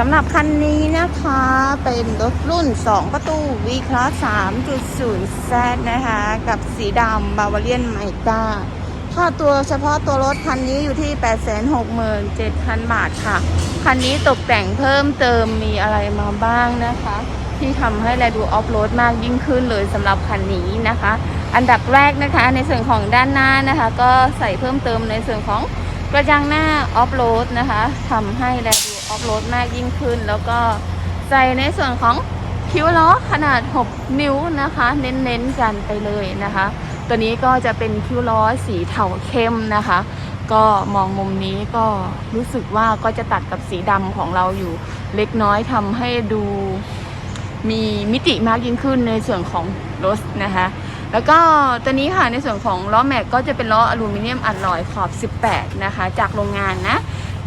สำหรับคันนี้นะคะเป็นรถรุ่น 2 ประตู V Class 3.0 Z นะคะ กับสีดำบาวาเลียนไมก้าค่าตัวเฉพาะตัวรถคันนี้อยู่ที่ 867,000 บาทค่ะ คันนี้ตกแต่งเพิ่มเติมมีอะไรมาบ้างนะคะ ที่ทำให้แลดูออฟโรดมากยิ่งขึ้นเลยสำหรับคันนี้นะคะ อันดับแรกนะคะในส่วนของด้านหน้านะคะ ก็ใส่เพิ่มเติมในส่วนของกระจังหน้าออฟโรดนะคะทำให้แลดู ออฟโรดมากยิ่งขึ้น แล้วก็ใส่ในส่วนของคิ้วล้อขนาด 6 นิ้วนะคะ เน้นๆกันไปเลยนะคะ ตัวนี้ก็จะเป็นคิ้วล้อสีเทาเข้มนะคะ ก็มองมุมนี้ก็รู้สึกว่าก็จะตัดกับสีดำของเราอยู่เล็กน้อยทำให้ดูมีมิติมากยิ่งขึ้นในส่วนของรถนะคะ แล้วก็ตัวนี้ค่ะในส่วนของล้อแม็กก็จะเป็นล้ออลูมิเนียมอัลลอยขอบ 18 นะคะ จากโรงงานนะ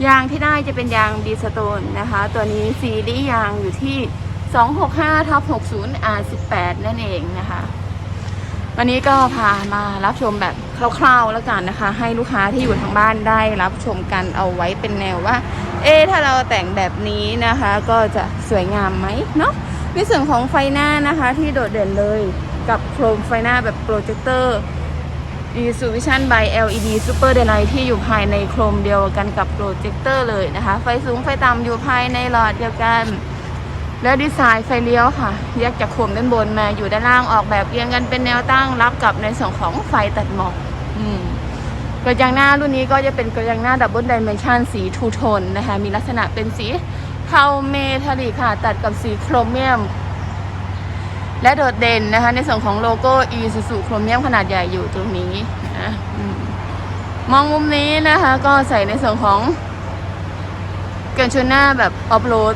ยางที่ได้จะเป็นยางดีสโตนนะคะ ตัวนี้ซีรีส์ยางอยู่ที่ 265ทับ60 R18 นั่นเองนะคะ วันนี้ก็พามารับชมแบบคร่าวๆแล้วกันนะคะ ให้ลูกค้าที่อยู่ทางบ้านได้รับชมกันเอาไว้เป็นแนวว่า เอ๊ถ้าเราแต่งแบบนี้นะคะ ก็จะสวยงามไหมเนาะในส่วนของไฟหน้านะคะที่โดดเด่นเลยกับโครมไฟหน้าแบบโปรเจคเตอร์ e s u v i s i o n by LED Super Daylight ที่อยู่ภายในโครมเดียวกันกับโปรเจคเตอร์เลยนะคะ ไฟสูงไฟต่ำอยู่ภายในหลอดเดียวกัน แล้วดีไซน์ไฟเลี้ยวค่ะ แยกจากโคมด้านบนมาอยู่ด้านล่างออกแบบเรียงกันเป็นแนวตั้งรับกับในส่วนของไฟตัดหมอกกระจังหน้ารุ่นนี้ก็จะเป็นกระจังหน้าดับเบิลไดเมนชันสีทูโทนนะคะ มีลักษณะเป็นสีเทาเมทัลลิกค่ะ ตัดกับสีโครเมียม และโดดเด่นนะคะ ในส่วนของโลโก้ e s u s u โครเมียมขนาดใหญ่อยู่ตรงนี้นะมองมุมนี้นะคะ ก็ใส่ในส่วนของกันชนหน้าแบบออฟโรด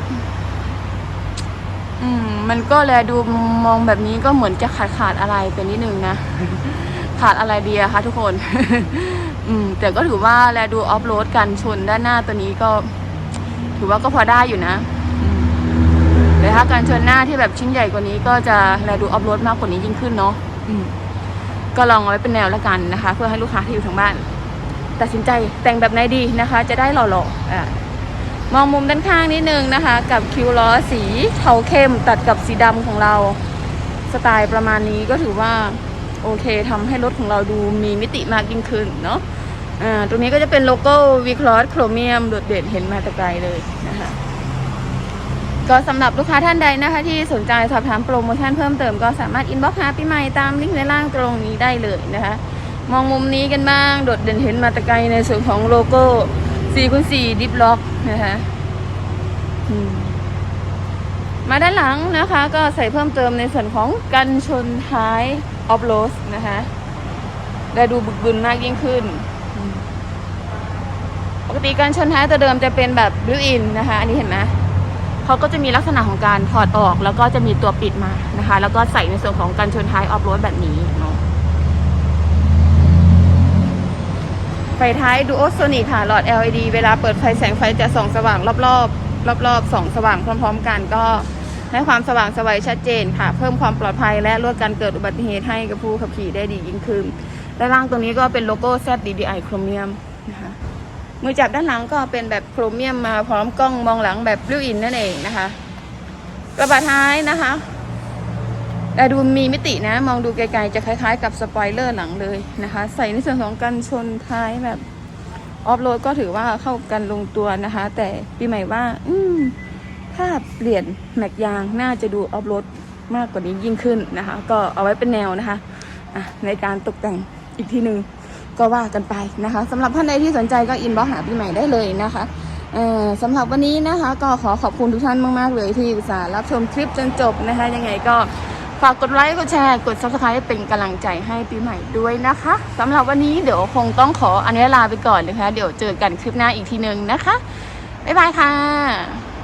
อืมมันก็แลดูมองแบบนี้ก็เหมือนจะขาดขาดอะไรไปนิดนึงนะ ขาดอะไรดีอะคะทุกคน อืม แต่ก็ถือว่าแลดูออฟโรดกันชนด้านหน้าตัวนี้ก็ ถือว่าก็พอได้อยู่นะ แต่ถ้าการชนหน้าที่แบบชิ้นใหญ่กว่านี้ก็จะแลดูออฟโรดมากกว่านี้ยิ่งขึ้นเนาะอืมก็ลองเอาไว้เป็นแนวแล้วกันนะคะ เพื่อให้ลูกค้าที่อยู่ทางบ้านตัดสินใจแต่งแบบไหนดีนะคะ จะได้หล่อๆอะมองมุมด้านข้างนิดนึงนะคะ กับคิ้วล้อสีเทาเข้มตัดกับสีดำของเราสไตล์ประมาณนี้ก็ถือว่าโอเคทำให้รถของเราดูมีมิติมากยิ่งขึ้นเนาะอ่าตรงนี้ก็จะเป็นโลโก้วีคลอสโครเมียมโดดเด่นเห็นมาแต่ไกลเลยนะคะ ก็สำหรับลูกค้าท่านใดนะคะ ที่สนใจสอบถามโปรโมชั่นเพิ่มเติมก็สามารถอินบ็อกซ์หาพี่ใหม่ตามลิงก์ในล่างตรงนี้ได้เลยนะคะ มองมุมนี้กันบ้าง โดดเด่นเห็นมาต่ไกลในส่วนของโลโก้4คูณ4ดิฟล็อกนะคะมาด้านหลังนะคะก็ใส่เพิ่มเติมในส่วนของกันชนท้ายออฟโรดนะคะและดูบึกบึนมากยิ่งขึ้น ปกติการชนท้ายตัวเดิมจะเป็นแบบบิวอินนะคะ อันนี้เห็นไหม เขาก็จะมีลักษณะของการถอดออก แล้วก็จะมีตัวปิดมานะคะ แล้วก็ใส่ในส่วนของกันชนท้ายออฟโรดแบบนี้เนาะไฟท้ายดูโอโซนิค่ะหลอด LED เวลาเปิดไฟแสงไฟจะส่องสว่างรอบๆ รอบๆส่องสว่างพร้อม ๆ กันก็ให้ความสว่างสวัยชัดเจนค่ะ เพิ่มความปลอดภัยและลดการเกิดอุบัติเหตุให้กับผู้ขับขี่ได้ดียิ่งขึ้นด้านล่างตรงนี้ก็เป็นโลโก้ ZDDI โครเมียมนะคะ มือจับด้านหลังก็เป็นแบบโครเมียมมาพร้อมกล้องมองหลังแบบบลิวอินนั่นเองนะคะ กระบะท้ายนะคะแต่ดูมีมิตินะ มองดูไกลๆจะคล้ายๆ กับสปอยเลอร์หลังเลยนะคะ ใส่ในส่วนของกันชนท้ายแบบออฟโรดก็ถือว่าเข้ากันลงตัวนะคะ แต่ปีใหม่ว่า อืมถ้าเปลี่ยนแม็กยางน่าจะดูออฟโรดมากกว่านี้ยิ่งขึ้นนะคะ ก็เอาไว้เป็นแนวนะคะะในการตกแต่งอีกทีหนึ่ง ก็ว่ากันไปนะคะสำหรับท่านใดที่สนใจก็อินบ็อกหาปีใหม่ได้เลยนะคะสำหรับวันนี้นะคะก็ขอขอบคุณทุกท่านมาก ๆ เลยที่อุตส่าห์รับชมคลิปจนจบนะคะ ยังไงก็ฝากกดไลค์กดแชร์กด subscribe เป็นกำลังใจให้ปีใหม่ด้วยนะคะสำหรับวันนี้เดี๋ยวคงต้องขออนุญาตลาไปก่อนนะคะ เดี๋ยวเจอกันคลิปหน้าอีกทีหนึ่งนะคะ บ๊ายบายค่ะ